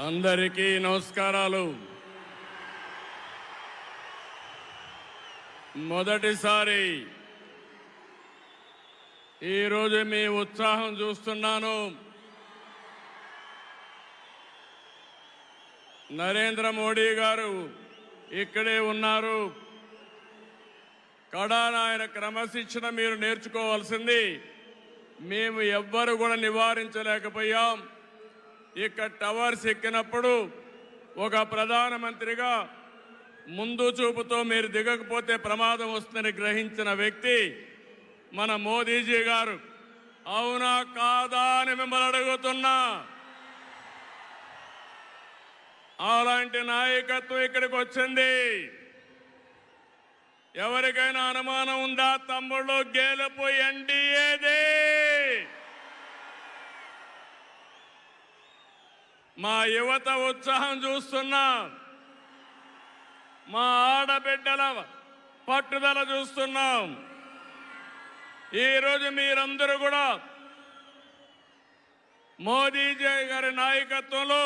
అందరికీ నమస్కారాలు. మొదటిసారి ఈరోజు మీ ఉత్సాహం చూస్తున్నాను. నరేంద్ర మోడీ గారు ఇక్కడే ఉన్నారు. కడానాయన క్రమశిక్షణ మీరు నేర్చుకోవాల్సింది. మేము ఎవ్వరు కూడా నివారించలేకపోయాం. ఇక్కడ టవర్స్ ఎక్కినప్పుడు ఒక ప్రధానమంత్రిగా ముందు చూపుతో మీరు దిగకపోతే ప్రమాదం వస్తుందని గ్రహించిన వ్యక్తి మన మోదీజీ గారు. అవునా కాదా అని మిమ్మల్ని అడుగుతున్నా. అలాంటి నాయకత్వం ఇక్కడికి వచ్చింది. ఎవరికైనా అనుమానం ఉందా? తమ్ముళ్ళు గేలిపోయి ఎన్డీఏదే మా యువత ఉత్సాహం చూస్తున్నా. మా ఆడబిడ్డల పట్టుదల చూస్తున్నాం. ఈరోజు మీరందరూ కూడా మోదీజీ గారి నాయకత్వంలో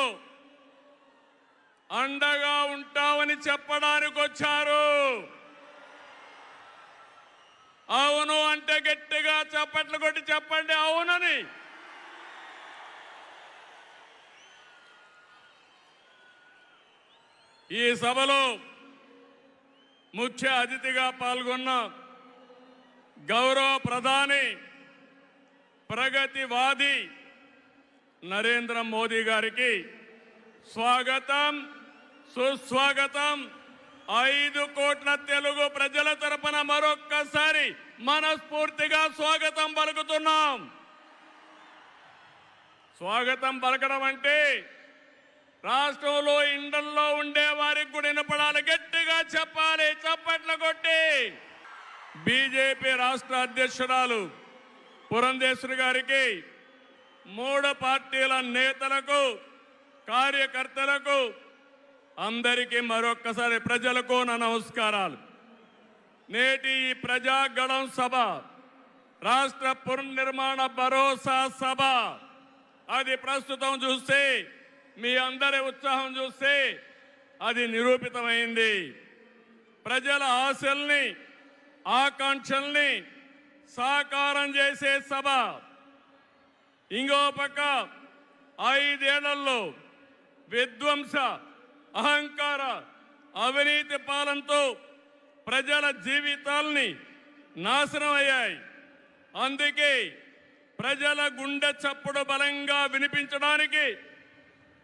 అండగా ఉంటామని చెప్పడానికి వచ్చారు. అవును అంటే గట్టిగా చప్పట్లు కొట్టి చెప్పండి అవునని. ఈ సభలో ముఖ్య అతిథిగా పాల్గొన్న గౌరవ ప్రధాని ప్రగతివాది నరేంద్ర మోదీ గారికి స్వాగతం సుస్వాగతం. ఐదు కోట్ల తెలుగు ప్రజల తరపున మరొక్కసారి మనస్ఫూర్తిగా స్వాగతం పలుకుతున్నాం. స్వాగతం పలకడం అంటే రాష్ట్రంలో ఇండల్లో ఉండే వారికి కూడా వినపడాలి గట్టిగా చెప్పాలి చప్పట్లు కొట్టి. బీజేపీ రాష్ట్ర అధ్యక్షురాలు పురంధేశ్వరి గారికి మూడు పార్టీల నేతలకు కార్యకర్తలకు అందరికీ మరొక్కసారి ప్రజలకు నా నమస్కారాలు. నేటి ఈ ప్రజాగణం సభ రాష్ట్ర పునర్నిర్మాణ భరోసా సభ అది ప్రస్తుతం చూస్తే మీ అందరి ఉత్సాహం చూస్తే అది నిరూపితమైంది. ప్రజల ఆశల్ని ఆకాంక్షల్ని సాకారం చేసే సభ. ఇంకో పక్క ఐదేళ్ళలో విధ్వంస అహంకార అవినీతి పాలనతో ప్రజల జీవితాల్ని నాశనం అయ్యాయి. అందుకే ప్రజల గుండె చప్పుడు బలంగా వినిపించడానికి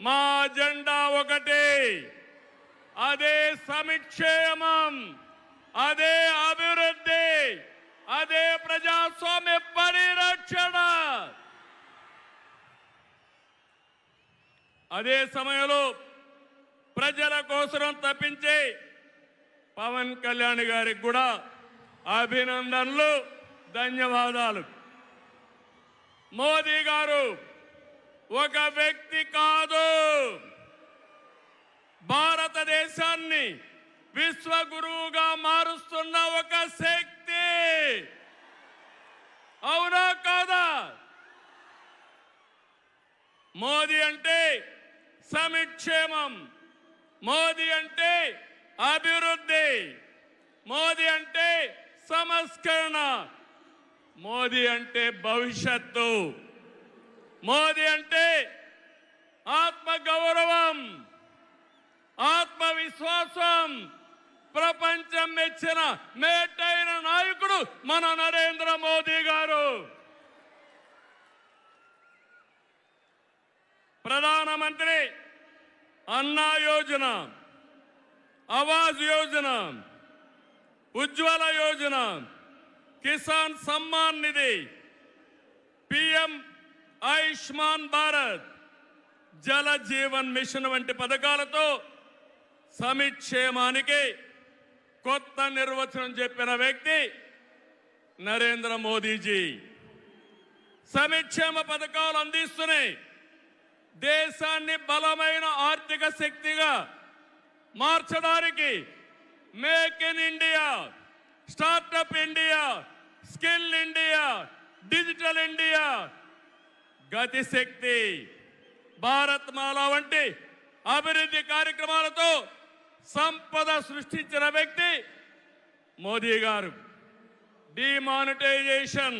మా అజెండా ఒకటి. అదే సమిక్షేమం అదే అభివృద్ధి అదే ప్రజాస్వామ్య పరిరక్షణ. అదే సమయంలో ప్రజల కోసం తప్పించి పవన్ కళ్యాణ్ గారికి కూడా అభినందనలు ధన్యవాదాలు. మోదీ గారు ఒక వ్యక్తి కాదు. భారతదేశాన్ని విశ్వగురువుగా మారుస్తున్న ఒక శక్తి. అవునా కాదా? మోదీ అంటే సమిక్షేమం. మోదీ అంటే అభివృద్ధి. మోదీ అంటే సంస్కరణ. మోదీ అంటే భవిష్యత్తు. మోదీ అంటే ఆత్మ గౌరవం ఆత్మవిశ్వాసం ప్రపంచం మెచ్చిన మేటైన నాయకుడు మన నరేంద్ర మోదీ గారు. ప్రధానమంత్రి అన్నా యోజన ఆవాజ్ యోజన ఉజ్వల యోజన కిసాన్ సమ్మాన్ నిధి పిఎం ఆయుష్మాన్ భారత్ జల జీవన్ మిషన్ వంటి పథకాలతో సమిక్షేమానికి కొత్త నిర్వచనం చెప్పిన వ్యక్తి నరేంద్ర మోదీజీ. సమిక్షేమ పథకాలు అందిస్తున్నాయి. దేశాన్ని బలమైన ఆర్థిక శక్తిగా మార్చడానికి make in India startup India skill India digital India Gatishakti Bharatmala వంటి అభివృద్ధి కార్యక్రమాలతో సంపద సృష్టించిన వ్యక్తి మోదీ గారు. డిమానిటైజేషన్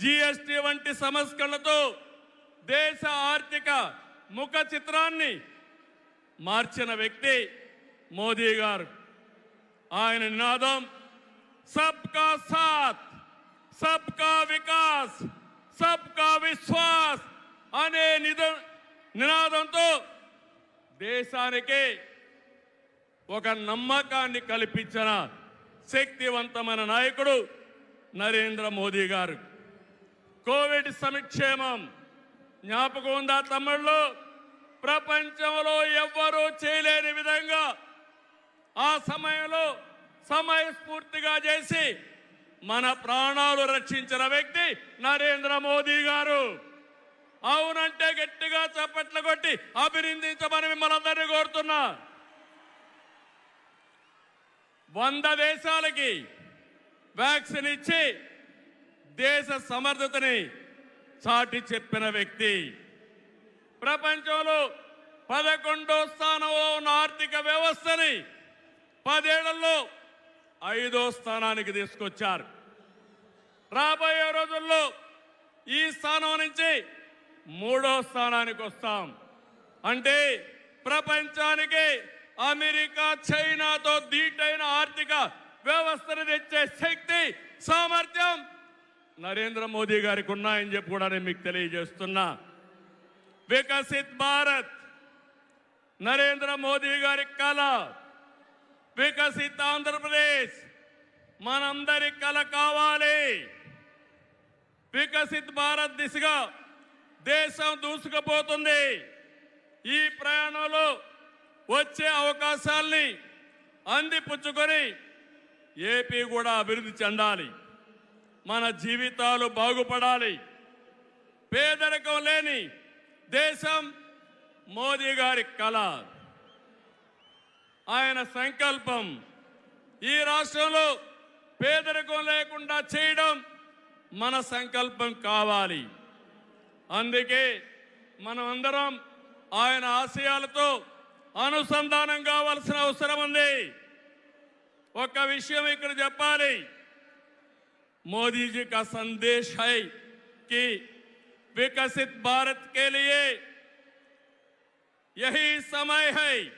జిఎస్టి వంటి సంస్కరణలతో దేశ ఆర్థిక ముఖ చిత్రాన్ని మార్చిన వ్యక్తి మోదీ గారు. ఆయన నినాదం సబ్కా సాత్ సబ్కా వికాస్. సబ్కా విశ్వాస్ అనే నిద నినాదంతో దేశానికి ఒక నమ్మకాన్ని కల్పించిన శక్తివంతమైన నాయకుడు నరేంద్ర మోదీ గారు. కోవిడ్ సంక్షేమం జ్ఞాపకం ఉందా తమ్ముళ్ళు? ప్రపంచంలో ఎవ్వరూ చేయలేని విధంగా ఆ సమయంలో సమయస్ఫూర్తిగా చేసి మన ప్రాణాలు రక్షించిన వ్యక్తి నరేంద్ర మోదీ గారు. అవునంటే గట్టిగా చప్పట్లు కొట్టి అభినందించమని మిమ్మల్ని అందరినీ కోరుతున్నా. వంద దేశాలకి వ్యాక్సిన్ ఇచ్చి దేశ సమర్థతని చాటి చెప్పిన వ్యక్తి. ప్రపంచంలో పదకొండో స్థానంలో ఉన్న ఆర్థిక వ్యవస్థని పదేళ్ళలో ఐదో స్థానానికి తీసుకొచ్చారు. రాబోయే రోజుల్లో ఈ స్థానం నుంచి మూడో స్థానానికి వస్తాం. అంటే ప్రపంచానికి అమెరికా చైనాతో దీటైన ఆర్థిక వ్యవస్థను తెచ్చే శక్తి సామర్థ్యం నరేంద్ర మోదీ గారికి ఉన్నాయని చెప్పి కూడా నేను మీకు తెలియజేస్తున్నా. వికసిత్ భారత్ నరేంద్ర మోదీ గారి కళ వికసిత్ ఆంధ్రప్రదేశ్ మనందరి కళ కావాలి. వికసిత్ భారత్ దిశగా దేశం దూసుకుపోతుంది. ఈ ప్రయాణంలో వచ్చే అవకాశాల్ని అందిపుచ్చుకొని ఏపీ కూడా అభివృద్ధి చెందాలి. మన జీవితాలు బాగుపడాలి. పేదరికం లేని దేశం మోదీ గారి కళ. ఆయన సంకల్పం ఈ రాష్ట్రంలో పేదరికం లేకుండా చేయడం మన సంకల్పం కావాలి. అందుకే మనం అందరం ఆయన ఆశయాలతో అనుసంధానం కావాల్సిన అవసరం ఉంది. ఒక విషయం ఇక్కడ చెప్పాలి. మోదీజీ కా సందేశ్కి వికసిత్ భారత్ కే సమయ హై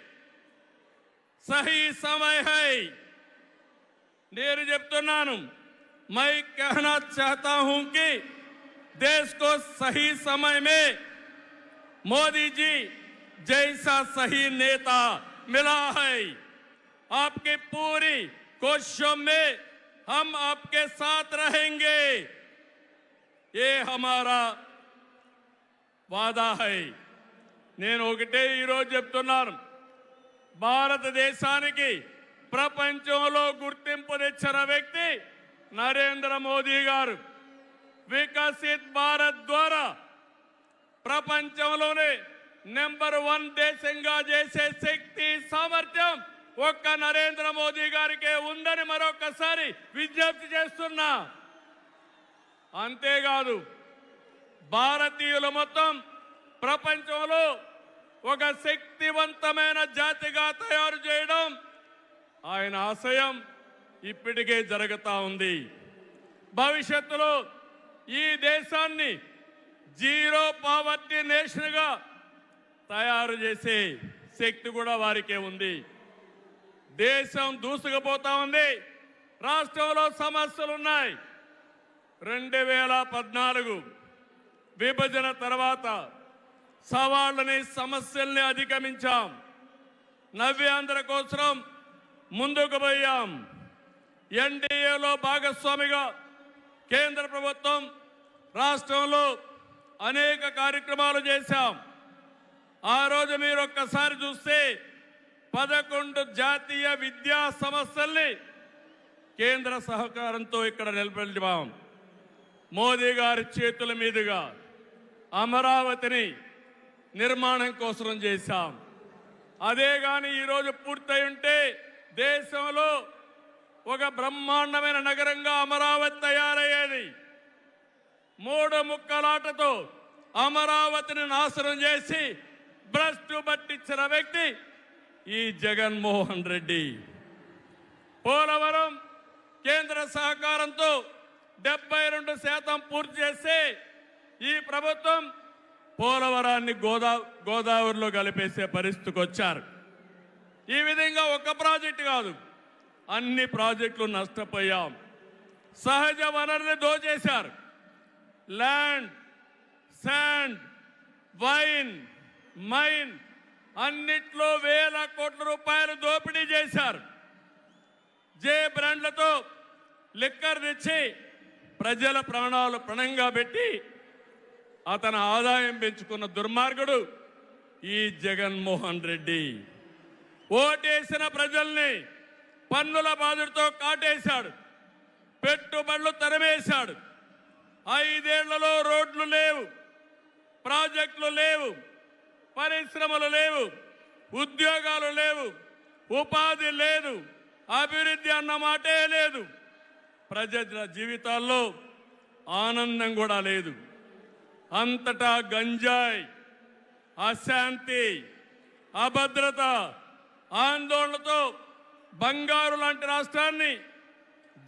సహీ సమయ హై. నేను చెప్తున్నాను मैं कहना चाहता हूं कि देश को सही समय में मोदी जी जैसा सही नेता मिला है आपकी पूरी कोशिशों में हम आपके साथ रहेंगे ये हमारा వాదా హై నేను ఒకటే ఈరోజు చెప్తున్నాను భారతదేశానికి ప్రపంచంలో గుర్తింపు తెచ్చిన వ్యక్తి నరేంద్ర మోదీ గారు వికసిత్ భారత్ ద్వారా ప్రపంచంలోనే నెంబర్ వన్ దేశంగా చేసే శక్తి సామర్థ్యం ఒక్క నరేంద్ర మోదీ గారికే ఉందని మరొకసారి విజ్ఞప్తి చేస్తున్నా. అంతేకాదు భారతీయులు మొత్తం ప్రపంచంలో ఒక శక్తివంతమైన జాతిగా తయారు చేయడం ఆయన ఆశయం. ఇప్పటికే జరుగుతూ ఉంది. భవిష్యత్తులో ఈ దేశాన్ని జీరో పావర్టీ నేషన్గా తయారు చేసే శక్తి కూడా వారికే ఉంది. దేశం దూసుకుపోతా ఉంది. రాష్ట్రంలో సమస్యలు ఉన్నాయి రెండు వేల పద్నాలుగు విభజన తర్వాత సవాళ్ళని సమస్యల్ని అధిగమించాం. నవ్యాంధ్ర కోసం ముందుకు పోయాం. ఎన్డీఏలో భాగస్వామిగా కేంద్ర ప్రభుత్వం రాష్ట్రంలో అనేక కార్యక్రమాలు చేశాం. ఆ రోజు మీరు ఒక్కసారి చూస్తే పదకొండు జాతీయ విద్యా సంస్థల్ని కేంద్ర సహకారంతో ఇక్కడ నిలబెట్టాం మోదీ గారి చేతుల మీదుగా అమరావతిని నిర్మాణం కోసం చేశాం. అదే కానీ ఈరోజు పూర్తయి ఉంటే దేశంలో ఒక బ్రహ్మాండమైన నగరంగా అమరావతి తయారయ్యేది. మూడు ముక్కలాటతో అమరావతిని నాశనం చేసి భ్రష్టు పట్టించిన వ్యక్తి ఈ జగన్మోహన్ రెడ్డి. పోలవరం కేంద్ర సహకారంతో డెబ్బై రెండు శాతం పూర్తి చేస్తే ఈ ప్రభుత్వం పోలవరాన్ని గోదా గోదావరిలో కలిపేసే పరిస్థితికి వచ్చారు ఈ విధంగా ఒక ప్రాజెక్టు కాదు. అన్ని ప్రాజెక్టులు నష్టపోయాం. సహజ వనరుని దోచేశారు. ల్యాండ్ శాండ్ వైన్ మైన్ అన్నిట్లో వేల కోట్ల రూపాయలు దోపిడీ చేశారు. జే బ్రాండ్లతో లిక్కర్ తెచ్చి ప్రజల ప్రాణాలు పణంగా పెట్టి అతని ఆదాయం పెంచుకున్న దుర్మార్గుడు ఈ జగన్మోహన్ రెడ్డి. ఓటేసిన ప్రజల్ని పన్నుల బాధుడితో కాటేశాడు. పెట్టుబడులు తరమేశాడు. ఐదేళ్ళలో రోడ్లు లేవు ప్రాజెక్టులు లేవు పరిశ్రమలు లేవు ఉద్యోగాలు లేవు ఉపాధి లేదు అభివృద్ధి అన్న మాటే లేదు. ప్రజల జీవితాల్లో ఆనందం కూడా లేదు. అంతటా గంజాయి అశాంతి అభద్రత ఆందోళనతో బంగారు లాంటి రాష్ట్రాన్ని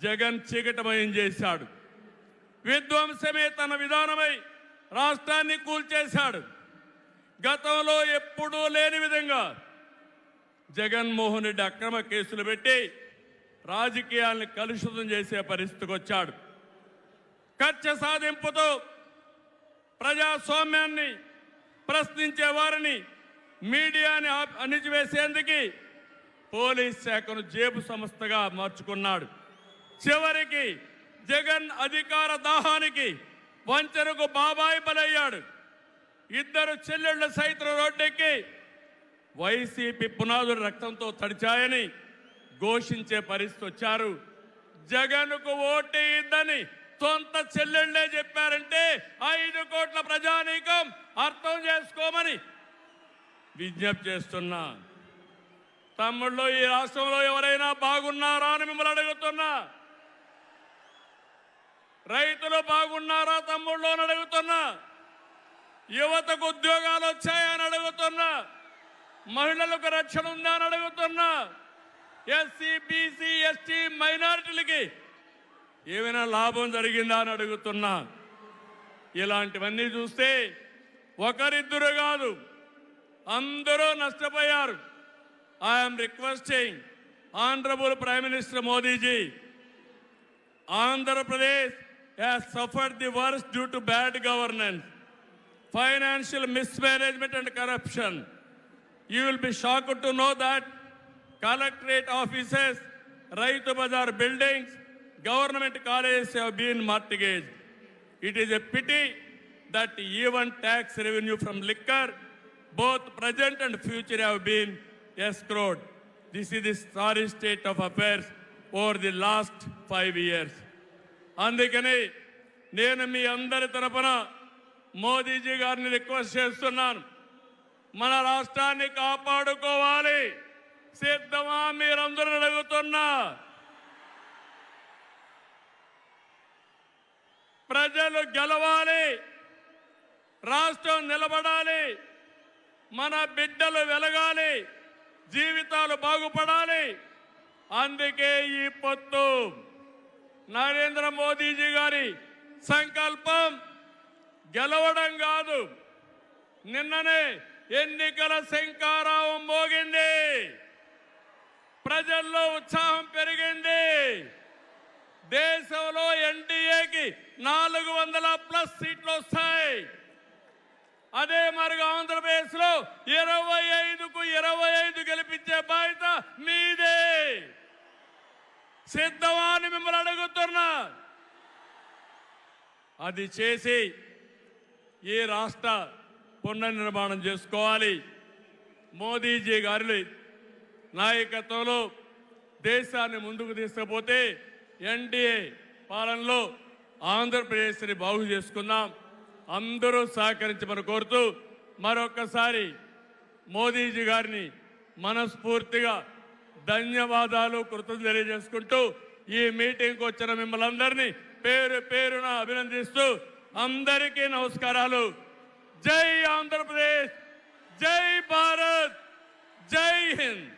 జగన్ చీకటమయం చేశాడు. విధ్వంసమే తన విధానమై రాష్ట్రాన్ని కూల్చేశాడు. గతంలో ఎప్పుడూ లేని విధంగా జగన్మోహన్ రెడ్డి అక్రమ కేసులు పెట్టి రాజకీయాల్ని కలుషితం చేసే పరిస్థితికి వచ్చాడు. కక్ష సాధింపుతో ప్రజాస్వామ్యాన్ని ప్రశ్నించే వారిని మీడియాని అణిచివేసేందుకు పోలీస్ శాఖను జేబు సంస్థగా మార్చుకున్నాడు. చివరికి జగన్ అధికార దాహానికి వంచనకు బాబాయి బలయ్యాడు. ఇద్దరు చెల్లెళ్ళు సైతం రోడ్డెక్కి వైసీపీ పునాదులు రక్తంతో తడిచాయని ఘోషించే పరిస్థితి వచ్చారు. జగన్కు ఓటే ఇద్దని సొంత చెల్లెళ్ళే చెప్పారంటే ఐదు కోట్ల ప్రజానీకం అర్థం చేసుకోమని విజ్ఞప్తి చేస్తున్నా. తమ్ముళ్ళు ఈ రాష్ట్రంలో ఎవరైనా బాగున్నారా అని మిమ్మల్ని అడుగుతున్నా. రైతులు బాగున్నారా తమ్ముళ్ళు అని అడుగుతున్నా. యువతకు ఉద్యోగాలు వచ్చాయని అడుగుతున్నా. మహిళలకు రక్షణ ఉందా అని అడుగుతున్నా. ఎస్సీ బీసీ ఎస్టీ మైనారిటీలకి ఏమైనా లాభం జరిగిందా అని అడుగుతున్నా. ఇలాంటివన్నీ చూస్తే ఒకరిద్దరు కాదు అందరూ నష్టపోయారు. I am requesting Honorable Prime Minister Modi ji, Andhra Pradesh has suffered the worst due to bad governance, financial mismanagement and corruption. You will be shocked to know that collectorate offices, Raitu Bazar buildings, government colleges have been mortgaged. It is a pity that even tax revenue from liquor, both present and future, have been escrowed. This is the sorry state of affairs over the last five years. అందుకని నేను మీ అందరి తరపున మోదీజీ గారిని request చేస్తున్నాను. మన రాష్ట్రాన్ని కాపాడుకోవాలి. సిద్ధమా మీరందరూ అడుగుతున్నా? ప్రజలు గెలవాలి. రాష్ట్రం నిలబడాలి. మన బిడ్డలు వెలగాలి. జీవితాలు బాగుపడాలి. అందుకే ఈ పొత్తు. నరేంద్ర మోదీజీ గారి సంకల్పం గెలవడం కాదు. నిన్ననే ఎన్నికల శంకారావం మోగింది. ప్రజల్లో ఉత్సాహం పెరిగింది. దేశంలో ఎన్డీఏకి నాలుగు వందల ప్లస్ సీట్లు వస్తాయి. అదే మరిగా ఆంధ్రప్రదేశ్లో ఇరవై ఐదుకు ఇరవై ఐదు గెలిపించే బాధ్యత మీదే. సిద్ధమా అని మిమ్మల్ని అడుగుతున్నా. అది చేసి ఈ రాష్ట్ర పునర్నిర్మాణం చేసుకోవాలి. మోదీజీ గారి నాయకత్వంలో దేశాన్ని ముందుకు తీసుకుపోతే ఎన్డీఏ పాలనలో ఆంధ్రప్రదేశ్ని బాగు చేసుకుందాం. అందరూ సహకరించమని కోరుతూ మరొకసారి మోదీజీ గారిని మనస్ఫూర్తిగా ధన్యవాదాలు కృతజ్ఞతలు తెలియజేసుకుంటూ ఈ మీటింగ్కి వచ్చిన మిమ్మల్ని అందరినీ పేరు పేరున అభినందిస్తూ అందరికీ నమస్కారాలు. జై ఆంధ్రప్రదేశ్ జై భారత్ జై హింద్.